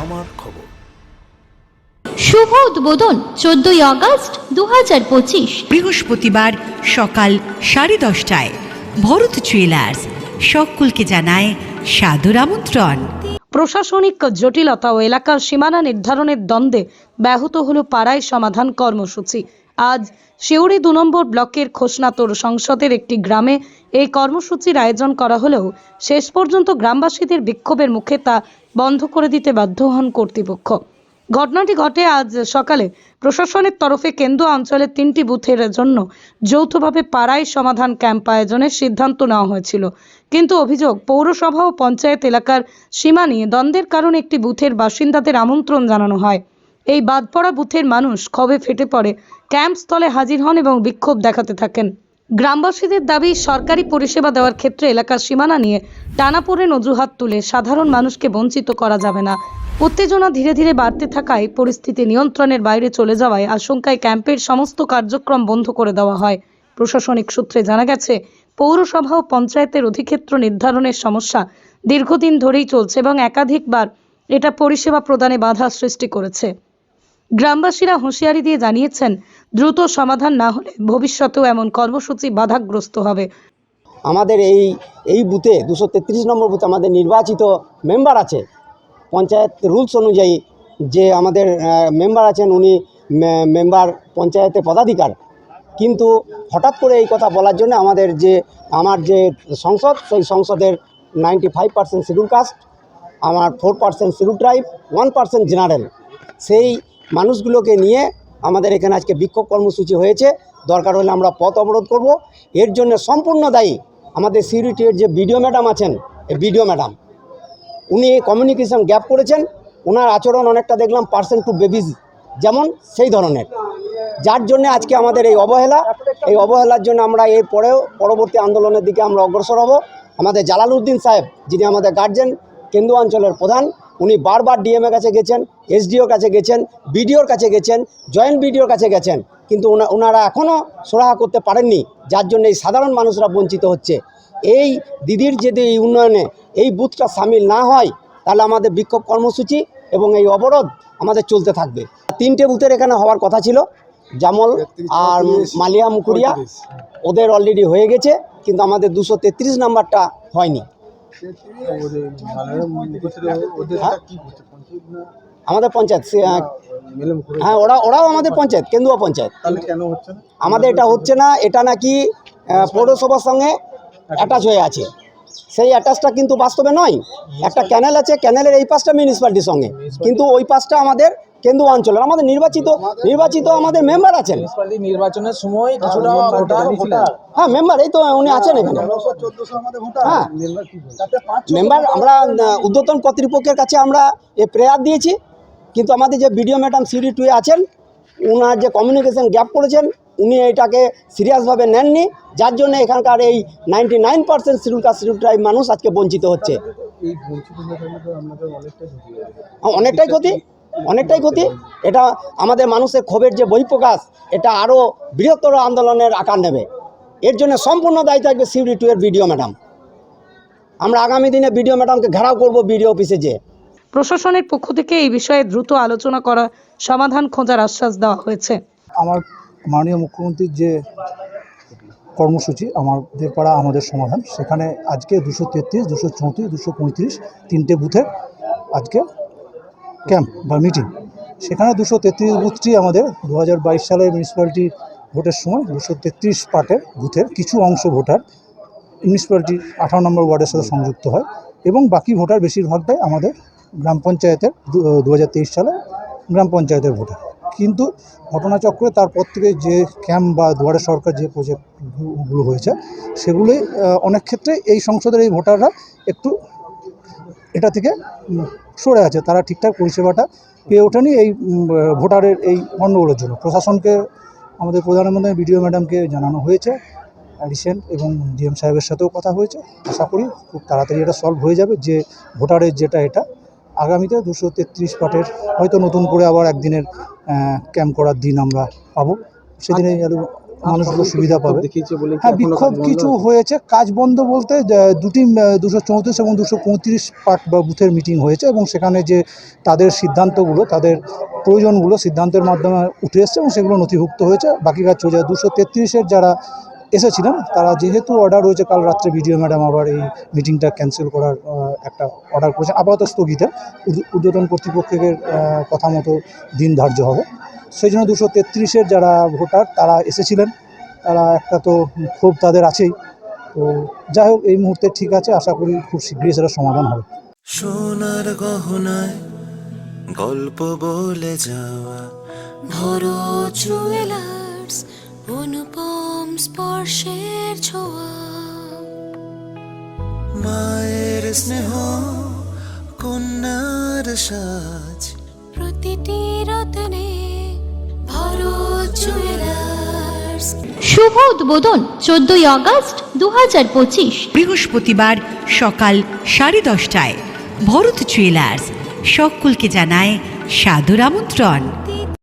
আমার খবর। শুভ উদ্বোধন চোদ্দই আগস্ট দু হাজার পঁচিশ। বৃহস্পতিবার সকাল সাড়ে দশটায় ভরত জুয়েলার্স সকলকে জানায় সাদর আমন্ত্রণ। প্রশাসনিক জটিলতা ও এলাকার সীমানা নির্ধারণের দ্বন্দ্বে ব্যাহত হল পাড়ায় সমাধান কর্মসূচি। আজ শিউড়ি দু নম্বর ব্লকের খোসনাতর সংসদের একটি গ্রামে এই কর্মসূচির আয়োজন করা হলেও শেষ পর্যন্ত গ্রামবাসীদের বিক্ষোভের মুখে তা বন্ধ করে দিতে বাধ্য হন কর্তৃপক্ষ। ঘটনাটি ঘটে আজ সকালে প্রশাসনের তরফে কেন্দ্র অঞ্চলের তিনটি বুথের জন্য যৌথভাবে পাড়ায় সমাধান ক্যাম্প আয়োজনের সিদ্ধান্ত নেওয়া হয়েছিল। কিন্তু অভিযোগ, পৌরসভা ও পঞ্চায়েত এলাকার সীমা নিয়ে দ্বন্দ্বের কারণে একটি বুথের বাসিন্দাদের আমন্ত্রণ জানানো হয়। এই বাদ পড়া বুথের মানুষ ক্ষোভে ফেটে পড়ে, ক্যাম্প স্থলে হাজির হন এবং বিক্ষোভ দেখাতে থাকেন। গ্রামবাসীদের দাবি, সরকারি পরিষেবা দেওয়ার ক্ষেত্রে এলাকার সীমানা নিয়ে টানাপোড়েন অজুহাত তুলে সাধারণ মানুষকে বঞ্চিত করা যাবে না। উত্তেজনা ধীরে ধীরে বাড়তে থাকায় পরিস্থিতি নিয়ন্ত্রণের বাইরে চলে যাওয়ায় আশঙ্কায় ক্যাম্পের সমস্ত কার্যক্রম বন্ধ করে দেওয়া হয়। প্রশাসনিক সূত্রে জানা গেছে, পৌরসভা ও পঞ্চায়েতের অধিক্ষেত্র নির্ধারণের সমস্যা দীর্ঘদিন ধরেই চলছে এবং একাধিকবার এটা পরিষেবা প্রদানে বাধা সৃষ্টি করেছে। গ্রামবাসীরা হুঁশিয়ারি দিয়ে জানিয়েছেন দ্রুত সমাধান না হলে ভবিষ্যতেও এমন কর্মসূচি বাধাগ্রস্ত হবে। আমাদের এই এই বুথে দুশো তেত্রিশ নম্বর বুথে আমাদের নির্বাচিত মেম্বার আছে। পঞ্চায়েত রুলস অনুযায়ী যে আমাদের মেম্বার আছেন উনি মেম্বার পঞ্চায়েতে পদাধিকার। কিন্তু হঠাৎ করে এই কথা বলার জন্য আমাদের যে, আমার যে সংসদ, সেই সংসদের ninety five percent schedule caste, আমার four percent schedule tribe, one percent general. সেই মানুষগুলোকে নিয়ে আমাদের এখানে আজকে বিক্ষোভ কর্মসূচি হয়েছে। দরকার হলে আমরা পথ অবরোধ করব। এর জন্য সম্পূর্ণ দায়ী আমাদের সিউরিটির যে বিডিও ম্যাডাম আছেন বিডিও ম্যাডাম, উনি কমিউনিকেশন গ্যাপ করেছেন। ওনার আচরণ অনেকটা দেখলাম পার্সেন্ট টু বেবিজ যেমন সেই ধরনের। যার জন্য আজকে আমাদের এই অবহেলা, এই অবহেলার জন্য আমরা এর পরেও পরবর্তী আন্দোলনের দিকে আমরা অগ্রসর হব। আমাদের জালালউদ্দিন সাহেব, যিনি আমাদের গার্জেন কেন্দ্র অঞ্চলের প্রধান উনি বারবার ডিএমএ কাছে গেছেন এসডিওর কাছে গেছেন বিডিওর কাছে গেছেন জয়েন্ট বিডিওর কাছে গেছেন। কিন্তু ওনারা এখনও সুরাহা করতে পারেননি যার জন্য এই সাধারণ মানুষরা বঞ্চিত হচ্ছে। এই দিদির যদি এই উন্নয়নে এই বুথটা সামিল না হয় তাহলে আমাদের বিক্ষোভ কর্মসূচি এবং এই অবরোধ আমাদের চলতে থাকবে। তিনটে বুথের এখানে হওয়ার কথা ছিল জামল আর মালিয়া মুকুরিয়া ওদের অলরেডি হয়ে গেছে কিন্তু আমাদের দুশো তেত্রিশ নাম্বারটা হয়নি। হ্যাঁ? আমাদের পঞ্চায়েত হ্যাঁ ওরা ওরাও আমাদের পঞ্চায়েত কেন্দুয়া পঞ্চায়েত। তাহলে কেন হচ্ছে আমাদের এটা হচ্ছে না এটা নাকি পৌরসভার সঙ্গে অ্যাটাচ হয়ে আছে। সেই অ্যাটাচটা কিন্তু বাস্তবে নয়। একটা ক্যানেল আছে ক্যানেলের এই পাশটা মিউনিসিপ্যালিটির সঙ্গে। কিন্তু ওই পাশটা আমাদের কেন্দু অঞ্চলের আমাদের নির্বাচিত নির্বাচিত আমাদের মেম্বার আছেন। নির্বাচনের সময় কিছুটা হ্যাঁ মেম্বার এই তো উনি আছেন এখানে। হ্যাঁ। মেম্বার আমরা ঊর্ধ্বতন কর্তৃপক্ষের কাছে আমরা এ প্রেয়ার দিয়েছি। কিন্তু আমাদের যে বিডিও ম্যাডাম সিডি টুয়ে আছেন ওনার যে কমিউনিকেশন গ্যাপ করেছেন উনি এটাকে সিরিয়াসভাবে নেননি যার জন্য এখানকার এই ninety nine percent schedule caste schedule tribe মানুষ আজকে বঞ্চিত হচ্ছে। হয়ে অনেকটাই ক্ষতি অনেকটাই ক্ষতি। এটা আমাদের মানুষের ক্ষোভের যে বহিঃপ্রকাশ এটা আরও বৃহত্তর আন্দোলনের আকার নেবে। এর জন্য সম্পূর্ণ দায়ী থাকবে সিউডি টু এর বিডিও ম্যাডাম। আমরা আগামী দিনে বিডিও ম্যাডামকে ঘেরাও করব বিডিও অফিসে যেয়ে। প্রশাসনের পক্ষ থেকে এই বিষয়ে দ্রুত আলোচনা করা সমাধান খোঁজার আশ্বাস দেওয়া হয়েছে। আমার মাননীয় মুখ্যমন্ত্রীর যে কর্মসূচি আমাদের পাড়া, আমাদের সমাধান, সেখানে আজকে দুশো তেত্রিশ, দুশো চৌত্রিশ, দুশো পঁয়ত্রিশ তিনটে বুথের আজকে ক্যাম্প বা মিটিং। সেখানে দুশো তেত্রিশ বুথটি আমাদের দু হাজার বাইশ সালের মিউনিসিপ্যালিটি ভোটের সময় দুশো তেত্রিশ পার্টের বুথের কিছু অংশ ভোটার মিউনিসিপ্যালিটি আঠারো নম্বর ওয়ার্ডের সাথে সংযুক্ত হয় এবং বাকি ভোটার বেশিরভাগটাই আমাদের গ্রাম পঞ্চায়েতের দু হাজার তেইশ সালে গ্রাম পঞ্চায়েতের ভোটার। কিন্তু ঘটনাচক্রে তারপর থেকে যে ক্যাম্প বা দুয়ারে সরকার যে প্রজেক্টগুলো হয়েছে, সেগুলোই অনেক ক্ষেত্রে এই সংসদের এই ভোটাররা একটু এটা থেকে সরে আছে। তারা ঠিকঠাক পরিষেবাটা পেয়ে ওঠেনি এই ভোটারের এই গণ্ডগোলের জন্য। প্রশাসনকে, আমাদের প্রধানমন্ত্রী বিডিও ম্যাডামকে জানানো হয়েছে রিসেন্ট এবং ডিএম সাহেবের সাথেও কথা হয়েছে। আশা করি খুব তাড়াতাড়ি এটা সলভ হয়ে যাবে। যে ভোটারের যেটা এটা আগামীতে দুশো তেত্রিশ পাটের হয়তো নতুন করে আবার একদিনের ক্যাম্প করার দিন আমরা পাবো। সেদিনে মানুষগুলো সুবিধা পাবে। হ্যাঁ বিক্ষোভ কিছু হয়েছে। কাজ বন্ধ বলতে দুটি দুশো চৌত্রিশ এবং দুশো পঁয়ত্রিশ পার্ট বা বুথের মিটিং হয়েছে এবং সেখানে যে তাদের সিদ্ধান্তগুলো তাদের প্রয়োজনগুলো সিদ্ধান্তের মাধ্যমে উঠে এসছে এবং সেগুলো নথিভুক্ত হয়েছে। বাকি কাজ চলছে। দুশো তেত্রিশের যারা এসেছিলেন তারা যেহেতু অর্ডার রয়েছে, কাল রাত্রে ভিডিও ম্যাডাম আবার এই মিটিংটা ক্যান্সেল করার একটা অর্ডার করেছে। আপাতত স্থগিতে। ঊর্ধ্বতন কর্তৃপক্ষের কথা মতো দিন ধার্য হবে। সেই জন্য দুশো তেত্রিশের যারা ভোটার, তারা এসেছিলেন। তারা একটা তো ক্ষোভ তাদের আছেই। তো যাই হোক, এই মুহূর্তে ঠিক আছে। আশা করি খুব শীঘ্রই সেটা সমাধান হবে। সোনার গহনায় গল্প বলে যাওয়া, ভরো জুয়েলার্স অনুপম স্পর্শের ছোঁয়া। মায়ের স্নেহ কন্যার সাজ। প্রতিটি রতনে ভরো জুয়েলার্স। শুভ উদ্বোধন চোদ্দই আগস্ট দু হাজার পঁচিশ। বৃহস্পতিবার সকাল সাড়ে দশটায় ভরত জুয়েলার্স সকলকে জানায় সাদর আমন্ত্রণ।